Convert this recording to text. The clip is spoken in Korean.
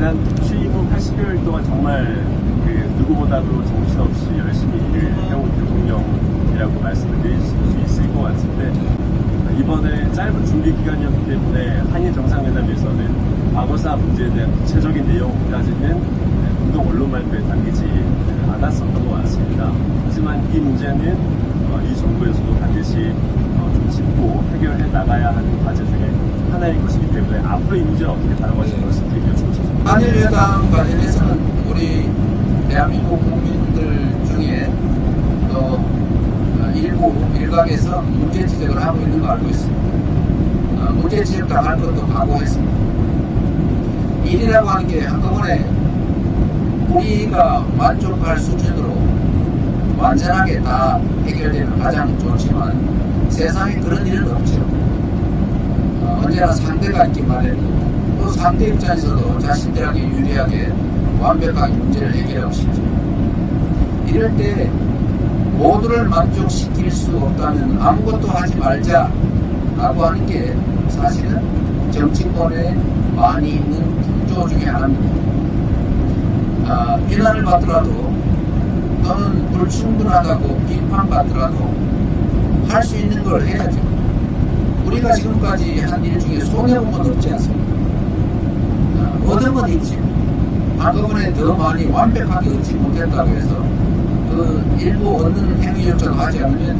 지난 취임 후 80개월 동안 정말 그 누구보다도 정신없이 열심히 일을 해온 대통령이라고 말씀드릴 수 있을 것 같은데 이번에 짧은 준비 기간이었기 때문에 한일 정상회담에서는 과거사 문제에 대한 구체적인 내용까지는 공동 언론 발표에 담기지 않았었던 것 같습니다. 하지만 이 문제는 어, 이 정부에서도 반드시 어, 좀 짚고 해결해 나가야 하는 과제 중에 하나일 것이기 때문에 앞으로 이 문제를 어떻게 다뤄가실 것인지 여쭙습니다. 한일회담 관련해서는 우리 대한민국 국민들 중에 또 어, 일부 일각에서 문제 지적을 하고 있는 거 알고 있습니다. 어, 문제 지적 당할 것도 각오했습니다. 일이라고 하는 게 한꺼번에 우리가 만족할 수준으로 완전하게 다 해결되면 가장 좋지만 세상에 그런 일은 없죠. 어, 언제나 상대가 있기 마련이고 또 상대 입장에서도 자신들에게 유리하게 완벽하게 문제를 해결하고 싶죠. 이럴 때 모두를 만족시킬 수 없다면 아무것도 하지 말자라고 하는 게 사실은 정치권에 많이 있는 풍조 중에 하나입니다. 아, 비난을 받더라도 또는 불충분하다고 비판받더라도 할 수 있는 걸 해야죠. 우리가 지금까지 한 일 중에 손해본 건 없지 않습니까? 아, 얻은 건 있지. 한꺼번에 더 많이 완벽하게 얻지 못했다고 해서 그 일부 얻는 행위조차도 하지 않으면